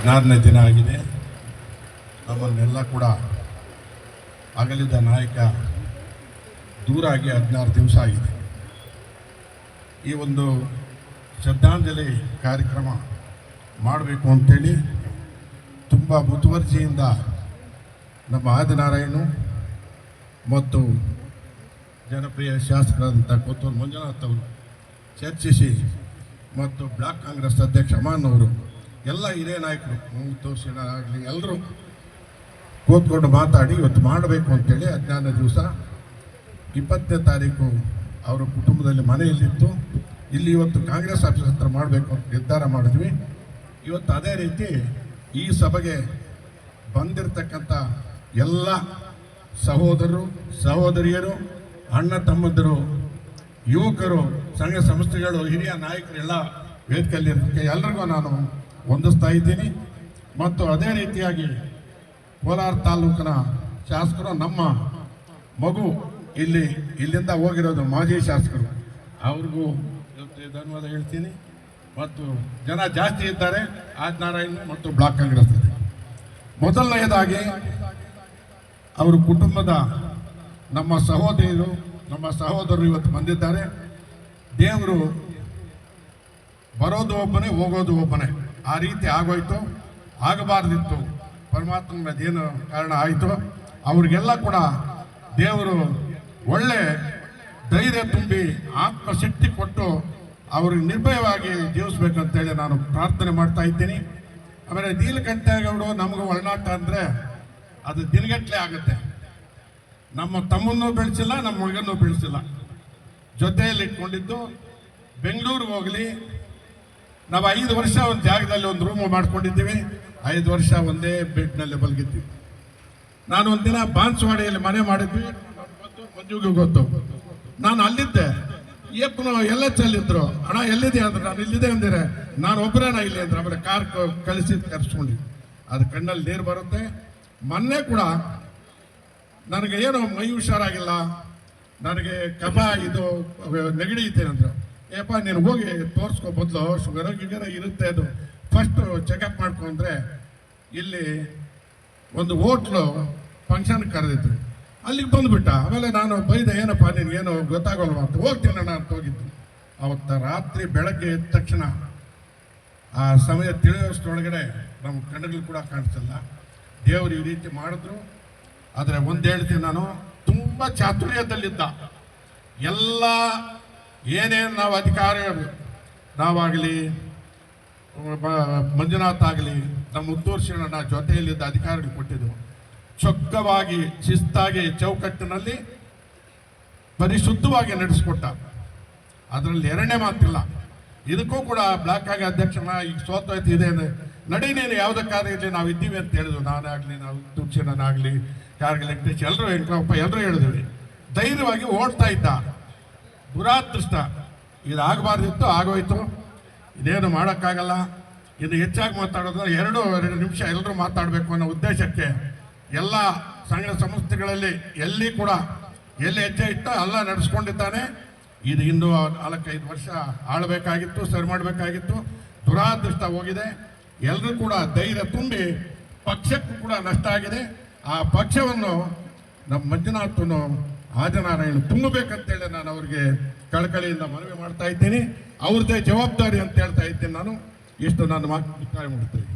ಹದಿನಾರನೇ ದಿನ ಆಗಿದೆ. ನಮ್ಮನ್ನೆಲ್ಲ ಕೂಡ ಅಗಲಿದ ನಾಯಕ ದೂರ ಆಗಿ ಹದಿನಾರು ದಿವಸ ಆಗಿದೆ. ಈ ಒಂದು ಶ್ರದ್ಧಾಂಜಲಿ ಕಾರ್ಯಕ್ರಮ ಮಾಡಬೇಕು ಅಂತೇಳಿ ತುಂಬ ಮುತುವರ್ಜಿಯಿಂದ ನಮ್ಮ ಆದಿನಾರಾಯಣು ಮತ್ತು ಜನಪ್ರಿಯ ಶಾಸಕರಾದಂಥ ಕೊತ್ತೂರು ಮಂಜುನಾಥ್ ಅವರು ಚರ್ಚಿಸಿ ಮತ್ತು ಬ್ಲಾಕ್ ಕಾಂಗ್ರೆಸ್ ಅಧ್ಯಕ್ಷ ಅಮಾನ್ ಅವರು ಎಲ್ಲ ಹಿರಿಯ ನಾಯಕರು ತೋರ್ಸಿಣ ಆಗಲಿ ಎಲ್ಲರೂ ಕೂತ್ಕೊಂಡು ಮಾತಾಡಿ, ಇವತ್ತು ಮಾಡಬೇಕು ಅಂತೇಳಿ ಹದಿನಾರನೇ ದಿವಸ. ಇಪ್ಪತ್ತನೇ ತಾರೀಕು ಅವರ ಕುಟುಂಬದಲ್ಲಿ ಮನೆಯಲ್ಲಿತ್ತು. ಇಲ್ಲಿ ಇವತ್ತು ಕಾಂಗ್ರೆಸ್ ಆಫೀಸ್ ಹತ್ರ ಮಾಡಬೇಕು ಅಂತ ನಿರ್ಧಾರ ಮಾಡಿದ್ವಿ. ಇವತ್ತು ಅದೇ ರೀತಿ ಈ ಸಭೆಗೆ ಬಂದಿರತಕ್ಕಂಥ ಎಲ್ಲ ಸಹೋದರರು, ಸಹೋದರಿಯರು, ಅಣ್ಣ ತಮ್ಮಂದಿರು, ಯುವಕರು, ಸಂಘ ಸಂಸ್ಥೆಗಳು, ಹಿರಿಯ ನಾಯಕರೆಲ್ಲ ವೇದಿಕೆಯಲ್ಲಿರೋದಕ್ಕೆ ಎಲ್ರಿಗೂ ನಾನು ಹೊಂದಿಸ್ತಾ ಇದ್ದೀನಿ. ಮತ್ತು ಅದೇ ರೀತಿಯಾಗಿ ಕೋಲಾರ ತಾಲೂಕಿನ ಶಾಸಕರು ನಮ್ಮ ಮಗು ಇಲ್ಲಿ, ಇಲ್ಲಿಂದ ಹೋಗಿರೋದು ಮಾಜಿ ಶಾಸಕರು. ಅವ್ರಿಗೂ ಧನ್ಯವಾದ ಹೇಳ್ತೀನಿ. ಮತ್ತು ಜನ ಜಾಸ್ತಿ ಇದ್ದಾರೆ. ನಾರಾಯಣ್ ಮತ್ತು ಬ್ಲಾಕ್ ಕಾಂಗ್ರೆಸ್ ಮೊದಲನೆಯದಾಗಿ ಅವರ ಕುಟುಂಬದ ನಮ್ಮ ಸಹೋದರಿಯರು ನಮ್ಮ ಸಹೋದರರು ಇವತ್ತು ಬಂದಿದ್ದಾರೆ. ದೇವರು ಬರೋದು ಒಬ್ಬನೇ, ಹೋಗೋದು ಒಬ್ಬನೇ. ಆ ರೀತಿ ಆಗೋಯ್ತು, ಆಗಬಾರ್ದಿತ್ತು. ಪರಮಾತ್ಮನದೇನು ಕಾರಣ ಆಯಿತು? ಅವ್ರಿಗೆಲ್ಲ ಕೂಡ ದೇವರು ಒಳ್ಳೆ ಧೈರ್ಯ ತುಂಬಿ ಆತ್ಮಶಕ್ತಿ ಕೊಟ್ಟು ಅವ್ರಿಗೆ ನಿರ್ಭಯವಾಗಿ ಜೀವಿಸ್ಬೇಕಂತೇಳಿ ನಾನು ಪ್ರಾರ್ಥನೆ ಮಾಡ್ತಾ ಇದ್ದೀನಿ. ಆಮೇಲೆ ನೀಲಕಂಠೇಗೌಡರು ನಮಗೆ ಒಳನಾಟ ಅಂದರೆ ಅದು ದಿನಗಟ್ಟಲೆ ಆಗುತ್ತೆ. ನಮ್ಮ ತಮ್ಮನ್ನೂ ಬೆಳೆಸಿಲ್ಲ, ನಮ್ಮ ಮಗನೂ ಬೆಳೆಸಿಲ್ಲ. ಜೊತೆಯಲ್ಲಿ ಇಟ್ಕೊಂಡಿದ್ದು, ಬೆಂಗಳೂರಿಗೆ ಹೋಗಲಿ ನಾವು ಐದು ವರ್ಷ ಒಂದು ಜಾಗದಲ್ಲಿ ಒಂದು ರೂಮ್ ಮಾಡ್ಕೊಂಡಿದ್ದೀವಿ. ಐದು ವರ್ಷ ಒಂದೇ ಬೆಡ್ನಲ್ಲಿ ಮಲಗಿದ್ದೀವಿ ನಾನು ಒಂದಿನ ಬಾನ್ಸವಾಡಿಯಲ್ಲಿ ಮನೆ ಮಾಡಿದ್ವಿ. ಮಂಜುಗೆ ಗೊತ್ತು. ನಾನು ಅಲ್ಲಿದ್ದೆ. ಏಪ್ನು ಎಲ್ಲ ಚಲ್ಲಿದ್ರು. ಹಣ ಎಲ್ಲಿದೆ ಅಂದ್ರೆ, ನಾನು ಇಲ್ಲಿದೆ ಅಂದಿರೆ ನಾನು ಒಬ್ಬರೇನ ಇಲ್ಲಿ? ಅಂದ್ರೆ, ಆಮೇಲೆ ಕಾರ್ ಕಳಿಸಿ ಕರೆಸ್ಕೊಂಡು. ಅದು ಕಣ್ಣಲ್ಲಿ ನೀರು ಬರುತ್ತೆ. ಮೊನ್ನೆ ಕೂಡ ನನಗೆ ಏನು ಮೈ ಹುಷಾರಾಗಿಲ್ಲ. ನನಗೆ ಕಫ ಇದು, ನೆಗಡಿ ಇದೆ ಅಂದ್ರು. ಏಪ್ಪ, ನೀನು ಹೋಗಿ ತೋರಿಸ್ಕೊ ಬದಲು, ಶುಗರ್ ಗಿಗರ ಇರುತ್ತೆ ಅದು. ಫಸ್ಟ್ ಚೆಕಪ್ ಮಾಡ್ಕೊಂಡ್ರೆ ಇಲ್ಲಿ ಒಂದು ಹೋಟ್ಲು ಫಂಕ್ಷನ್ ಕರೆದಿದ್ರು. ಅಲ್ಲಿಗೆ ಬಂದುಬಿಟ್ಟ. ಆಮೇಲೆ ನಾನು ಬೈದೆ, ಏನಪ್ಪ ನಿನಗೇನು ಗೊತ್ತಾಗೋಲ್ವ? ಅಂತ. ಹೋಗ್ತೀನಣ್ಣ ಅಂತ ಹೋಗಿದ್ದು. ಅವತ್ತ ರಾತ್ರಿ ಬೆಳಗ್ಗೆ ಎದ್ದ ತಕ್ಷಣ ಆ ಸಮಯ ತಿಳಿಯೋಷ್ಟೊಳಗಡೆ ನಮ್ಮ ಕಣ್ಣುಗಳು ಕೂಡ ಕಾಣಿಸಲ್ಲ. ದೇವರು ಈ ರೀತಿ ಮಾಡಿದ್ರು. ಆದರೆ ಒಂದು ಹೇಳ್ತೀನಿ ನಾನು, ತುಂಬ ಚಾತುರ್ಯದಲ್ಲಿದ್ದ. ಎಲ್ಲ ಏನೇನು ನಾವು ಅಧಿಕಾರ ನಾವಾಗಲಿ ಮಂಜುನಾಥ್ ಆಗಲಿ, ನಮ್ಮ ಶಿವಣ್ಣ ಜೊತೆಯಲ್ಲಿದ್ದ ಅಧಿಕಾರಿಗಳು ಕೊಟ್ಟಿದ್ದೆವು. ಚೊಕ್ಕವಾಗಿ, ಶಿಸ್ತಾಗಿ ಚೌಕಟ್ಟಿನಲ್ಲಿ ಪರಿಶುದ್ಧವಾಗಿ ನಡೆಸಿಕೊಟ್ಟ. ಅದರಲ್ಲಿ ಎರಡನೇ ಮಾತಿಲ್ಲ. ಇದಕ್ಕೂ ಕೂಡ ಬ್ಲಾಕ್ ಆಗಿ ಅಧ್ಯಕ್ಷನ ಈಗ ಸೋತೋಯ್ತು ಇದೆ ನಡಿ ನೀನು ಯಾವುದಕ್ಕಾದ್ರೂ ಇರಲಿ, ನಾವು ಇದ್ದೀವಿ ಅಂತ ಹೇಳಿದ್ವು ನಾನಾಗಲಿ ನಾವು ತುರ್ಚಿನಾಗಲಿ ಯಾರಿಗೆ ಲೆಕ್ಕೇಶ್ ಎಲ್ಲರೂ ಎಲ್ಲರೂ ಹೇಳಿದ್ವಿ. ಧೈರ್ಯವಾಗಿ ಓಡ್ತಾ ಇದ್ದ. ದುರಾದೃಷ್ಟ. ಇದು ಆಗಬಾರ್ದಿತ್ತು, ಆಗೋಯ್ತು. ಇದೇನು ಮಾಡೋಕ್ಕಾಗಲ್ಲ. ಇದು ಹೆಚ್ಚಾಗಿ ಮಾತಾಡೋದ್ರೆ ಎರಡು ಎರಡು ನಿಮಿಷ ಎಲ್ಲರೂ ಮಾತಾಡಬೇಕು ಅನ್ನೋ ಉದ್ದೇಶಕ್ಕೆ ಎಲ್ಲ ಸಂಘ ಸಂಸ್ಥೆಗಳಲ್ಲಿ ಎಲ್ಲಿ ಕೂಡ ಎಲ್ಲಿ ಹೆಜ್ಜೆ ಇಟ್ಟ ಎಲ್ಲ ನಡೆಸ್ಕೊಂಡಿದ್ದಾನೆ. ಇದು ಇಂದು ನಾಲ್ಕೈದು ವರ್ಷ ಆಳಬೇಕಾಗಿತ್ತು, ಸರಿ ಮಾಡಬೇಕಾಗಿತ್ತು. ದುರಾದೃಷ್ಟ ಹೋಗಿದೆ. ಎಲ್ಲರೂ ಕೂಡ ಧೈರ್ಯ ತುಂಬಿ ಪಕ್ಷಕ್ಕೂ ಕೂಡ ನಷ್ಟ ಆಗಿದೆ. ಆ ಪಕ್ಷವನ್ನು ನಮ್ಮ ಮಂಜುನಾಥನು ಆದಿನಾರಾಯಣ ತುಂಬಬೇಕಂತೇಳಿ ನಾನು ಅವರಿಗೆ ಕಳಕಳಿಯಿಂದ ಮನವಿ ಮಾಡ್ತಾ ಇದ್ದೀನಿ. ಅವ್ರದ್ದೇ ಜವಾಬ್ದಾರಿ ಅಂತ ಹೇಳ್ತಾ ಇದ್ದೀನಿ ನಾನು. ಇಷ್ಟು ನಾನು ಮಾತು ಮುಕ್ತಾಯ ಮಾಡ್ತೀನಿ